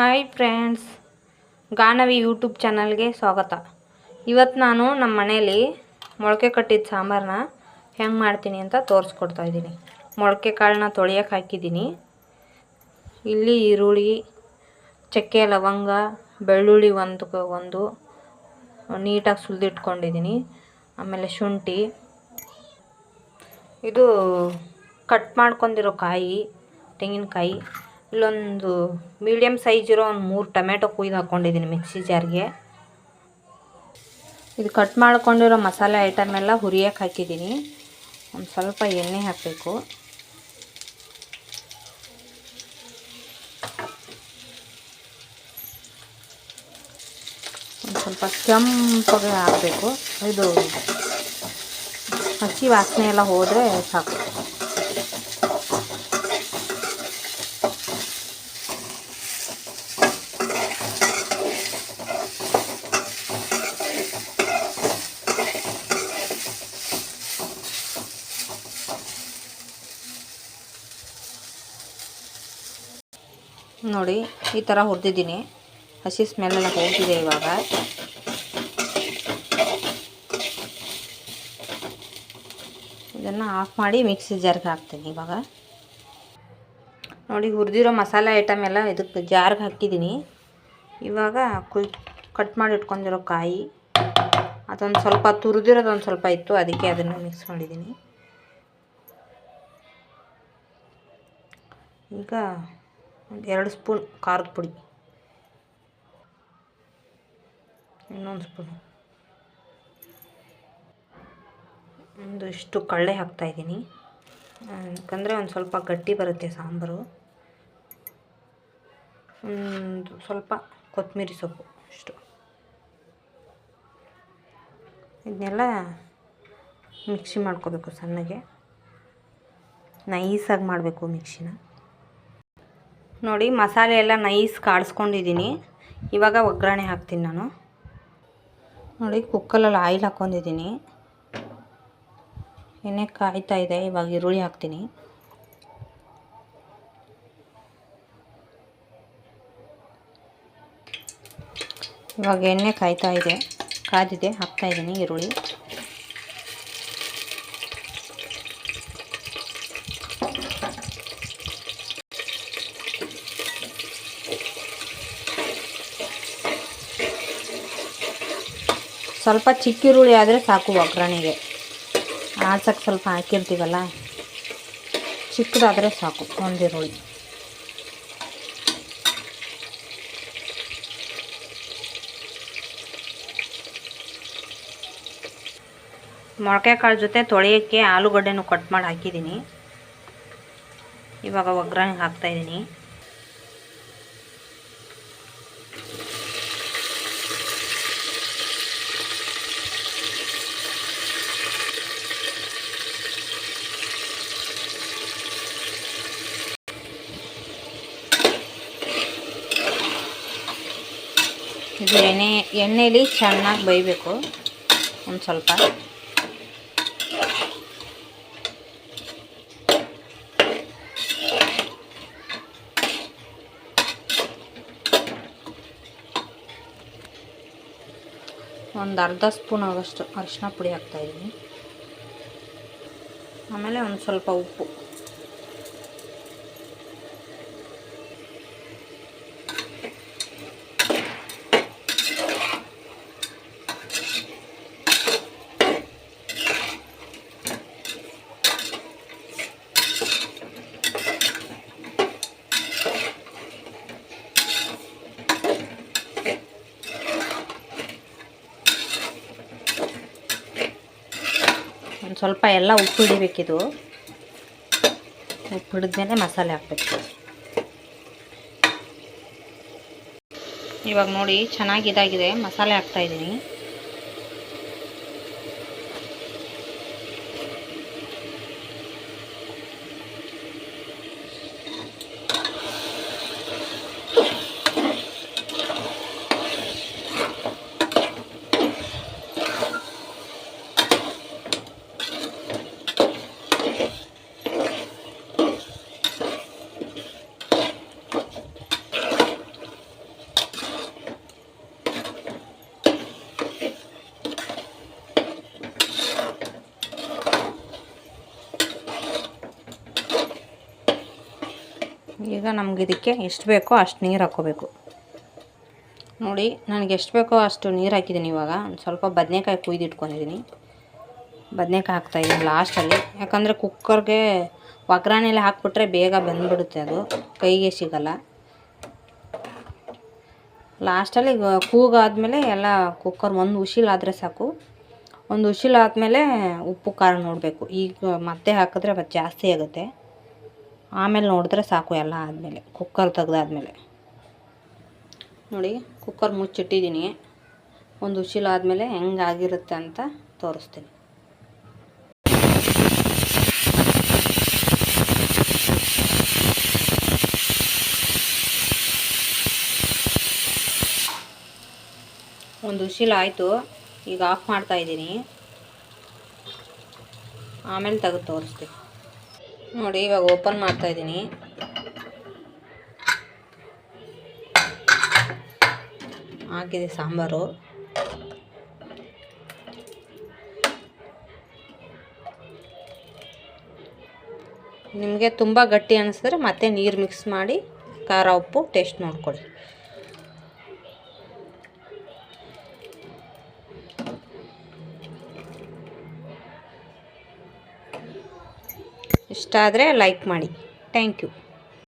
Hi friends Ganavi YouTube ಚಾನಲ್ಗೆ ಸ್ವಾಗತ. ಇವತ್ತು ನಾನು ನಮ್ಮ ಮನೇಲಿ ಮೊಳಕೆ ಕಟ್ಟಿದ ಸಾಂಬಾರನ್ನ ಹೆಂಗೆ ಮಾಡ್ತೀನಿ ಅಂತ ತೋರಿಸ್ಕೊಡ್ತಾ ಇದ್ದೀನಿ. ಮೊಳಕೆ ಕಾಳನ್ನ ತೊಳೆಯೋಕೆ ಹಾಕಿದ್ದೀನಿ. ಇಲ್ಲಿ ಈರುಳ್ಳಿ, ಚಕ್ಕೆ, ಲವಂಗ, ಬೆಳ್ಳುಳ್ಳಿ ಒಂದು ಒಂದು ನೀಟಾಗಿ ಸುಲಿದಿಟ್ಕೊಂಡಿದ್ದೀನಿ. ಆಮೇಲೆ ಶುಂಠಿ. ಇದು ಕಟ್ ಮಾಡ್ಕೊಂಡಿರೋ ಕಾಯಿ, ತೆಂಗಿನಕಾಯಿ ಇಲ್ಲೊಂದು ಮೀಡಿಯಮ್ ಸೈಜ್ ಇರೋ ಒಂದು ಮೂರು ಟೊಮೆಟೊ ಕುಯ್ದು ಹಾಕ್ಕೊಂಡಿದ್ದೀನಿ ಮಿಕ್ಸಿ ಜಾರ್ಗೆ ಇದು ಕಟ್ ಮಾಡ್ಕೊಂಡಿರೋ ಮಸಾಲೆ ಐಟಮ್ ಎಲ್ಲ ಹುರಿಯಕ್ಕೆ ಹಾಕಿದ್ದೀನಿ ಒಂದು ಸ್ವಲ್ಪ ಎಣ್ಣೆ ಹಾಕಬೇಕು. ಒಂದು ಸ್ವಲ್ಪ ಕೆಂಪಗೆ ಹಾಕಬೇಕು. ಇದು ಹಸಿ ವಾಸನೆ ಎಲ್ಲ ಹೋದರೆ ಸಾಕು. ನೋಡಿ, ಈ ಥರ ಹುರಿದಿದ್ದೀನಿ. ಹಸಿ ಸ್ಮೆಲ್ಲೆಲ್ಲ ಹೋಗ್ತಿದೆ ಇವಾಗ. ಇದನ್ನು ಆಫ್ ಮಾಡಿ ಮಿಕ್ಸಿ ಜಾರ್ಗೆ ಹಾಕ್ತೀನಿ ಇವಾಗ. ನೋಡಿ, ಹುರಿದಿರೋ ಮಸಾಲೆ ಐಟಮ್ ಎಲ್ಲ ಇದಕ್ಕೆ ಜಾರ್ಗೆ ಹಾಕಿದ್ದೀನಿ. ಇವಾಗ ಕುಯ್ ಕಟ್ ಮಾಡಿ ಇಟ್ಕೊಂಡಿರೋ ಕಾಯಿ, ಅದೊಂದು ಸ್ವಲ್ಪ ತುರಿದಿರೋದೊಂದು ಸ್ವಲ್ಪ ಇತ್ತು, ಅದಕ್ಕೆ ಅದನ್ನು ಮಿಕ್ಸ್ ಮಾಡಿದ್ದೀನಿ. ಈಗ ಒಂದು ಎರಡು ಸ್ಪೂನ್ ಖಾರದ ಪುಡಿ. ಇನ್ನೊಂದು ಸ್ಪೂನು. ಒಂದು ಇಷ್ಟು ಕಳ್ಳೆ ಹಾಕ್ತಾಯಿದ್ದೀನಿ ಯಾಕಂದರೆ ಒಂದು ಸ್ವಲ್ಪ ಗಟ್ಟಿ ಬರುತ್ತೆ ಸಾಂಬಾರು. ಒಂದು ಸ್ವಲ್ಪ ಕೊತ್ತಂಬರಿ ಸೊಪ್ಪು ಇಷ್ಟು ಇದನ್ನೆಲ್ಲ ಮಿಕ್ಸಿ ಮಾಡ್ಕೋಬೇಕು ಸಣ್ಣಗೆ. ನೈಸಾಗಿ ಮಾಡಬೇಕು ಮಿಕ್ಸಿನ. ನೋಡಿ, ಮಸಾಲೆ ಎಲ್ಲ ನೈಸ್ ಕಾಡಿಸ್ಕೊಂಡಿದ್ದೀನಿ. ಇವಾಗ ಒಗ್ಗರಣೆ ಹಾಕ್ತೀನಿ ನಾನು. ನೋಡಿ ಕುಕ್ಕಲಲ್ಲಿ ಆಯಿಲ್ ಹಾಕ್ಕೊಂಡಿದ್ದೀನಿ. ಎಣ್ಣೆ ಕಾಯ್ತಾ ಇದೆ, ಇವಾಗ ಈರುಳ್ಳಿ ಹಾಕ್ತೀನಿ. ಇವಾಗ ಎಣ್ಣೆ ಕಾಯ್ತಾ ಇದೆ ಕಾದಿದೆ ಹಾಕ್ತಾಯಿದ್ದೀನಿ ಈರುಳ್ಳಿ. ಸ್ವಲ್ಪ ಚಿಕ್ಕ ಈರುಳ್ಳಿ ಆದರೆ ಸಾಕು ಒಗ್ಗರಣೆಗೆ. ಆಡ್ಸಕ್ಕೆ ಸ್ವಲ್ಪ ಹಾಕಿರ್ತೀವಲ್ಲ? ಚಿಕ್ಕದಾದರೆ ಸಾಕು, ಒಂದು ಈರುಳ್ಳಿ. ಮೊಳಕೆ ಕಾಳು ಜೊತೆ ತೊಳೆಯೋಕ್ಕೆ ಆಲೂಗಡ್ಡೆನೂ ಕಟ್ ಮಾಡಿ ಹಾಕಿದ್ದೀನಿ. ಇವಾಗ ಒಗ್ಗರಣೆ ಹಾಕ್ತಾಯಿದ್ದೀನಿ ಇದು ಎಣ್ಣೆ, ಎಣ್ಣೆಲಿ ಚೆನ್ನಾಗಿ ಬೇಯಬೇಕು. ಒಂದು ಸ್ವಲ್ಪ. ಒಂದು ಅರ್ಧ ಸ್ಪೂನ್ ಆಗೋಷ್ಟು ಅರಿಶಿನ ಪುಡಿ ಹಾಕ್ತಾಯಿದ್ದೀನಿ ಆಮೇಲೆ ಒಂದು ಸ್ವಲ್ಪ ಉಪ್ಪು. ಸ್ವಲ್ಪ ಎಲ್ಲ ಉಪ್ಪು ಹಿಡಿಬೇಕಿದು. ಉಪ್ಪು ಹಿಡಿದ್ಮೇಲೆ ಮಸಾಲೆ ಹಾಕ್ಬೇಕು. ಇವಾಗ ನೋಡಿ ಚೆನ್ನಾಗಿ ಇದಾಗಿದೆ. ಮಸಾಲೆ ಹಾಕ್ತಾಯಿದ್ದೀನಿ ನಮ್ಗೆ ಇದಕ್ಕೆ ಎಷ್ಟು ಬೇಕೋ ಅಷ್ಟು ನೀರು ಹಾಕ್ಕೋಬೇಕು. ನೋಡಿ, ನನಗೆ ಎಷ್ಟು ಬೇಕೋ ಅಷ್ಟು ನೀರು ಹಾಕಿದ್ದೀನಿ ಇವಾಗ. ಒಂದು ಸ್ವಲ್ಪ ಬದನೆಕಾಯಿ ಕುಯ್ದಿಟ್ಕೊಂಡಿದ್ದೀನಿ ಬದನೆಕಾಯಿ ಹಾಕ್ತಾಯಿದ್ದೀನಿ ಲಾಸ್ಟಲ್ಲಿ ಯಾಕಂದರೆ ಕುಕ್ಕರ್ಗೆ ಒಗ್ಗರಣೆಲೆ ಹಾಕ್ಬಿಟ್ರೆ ಬೇಗ ಬೆಂದ್ಬಿಡುತ್ತೆ ಅದು. ಕೈಗೆ ಸಿಗಲ್ಲ. ಲಾಸ್ಟಲ್ಲಿ ಕೂಗಾದ್ಮೇಲೆ ಎಲ್ಲ ಕುಕ್ಕರ್ ಒಂದು ಉಸಿಲಾದರೆ ಸಾಕು. ಒಂದು ಉಸಿಲಾದಮೇಲೆ ಉಪ್ಪು, ಖಾರ ನೋಡಬೇಕು. ಈಗ ಮತ್ತೆ ಹಾಕಿದ್ರೆ ಮತ್ತೆ ಜಾಸ್ತಿ ಆಗುತ್ತೆ. ಆಮೇಲೆ ನೋಡಿದ್ರೆ ಸಾಕು ಎಲ್ಲ ಆದಮೇಲೆ ಕುಕ್ಕರ್ ತೆಗ್ದಾದ್ಮೇಲೆ. ನೋಡಿ ಕುಕ್ಕರ್ ಮುಚ್ಚಿಟ್ಟಿದ್ದೀನಿ. ಒಂದು ಉಶಿಲಾದ್ಮೇಲೆ ಹೆಂಗಾಗಿರುತ್ತೆ ಅಂತ ತೋರಿಸ್ತೀನಿ. ಒಂದು ಉಸಿಲು ಆಯಿತು, ಈಗ ಆಫ್ ಮಾಡ್ತಾ ಇದ್ದೀನಿ. ಆಮೇಲೆ ತೆಗೆದು ತೋರಿಸ್ತೀನಿ. ನೋಡಿ, ಇವಾಗ ಓಪನ್ ಮಾಡ್ತಾ ಇದ್ದೀನಿ. ಆಗಿದೆ ಸಾಂಬಾರು. ನಿಮಗೆ ತುಂಬ ಗಟ್ಟಿ ಅನಿಸಿದ್ರೆ ಮತ್ತೆ ನೀರು ಮಿಕ್ಸ್ ಮಾಡಿ ಖಾರ, ಉಪ್ಪು ಟೇಸ್ಟ್ ನೋಡ್ಕೊಳ್ಳಿ. ಇಷ್ಟ ಆದರೆ ಲೈಕ್ ಮಾಡಿ. Thank you.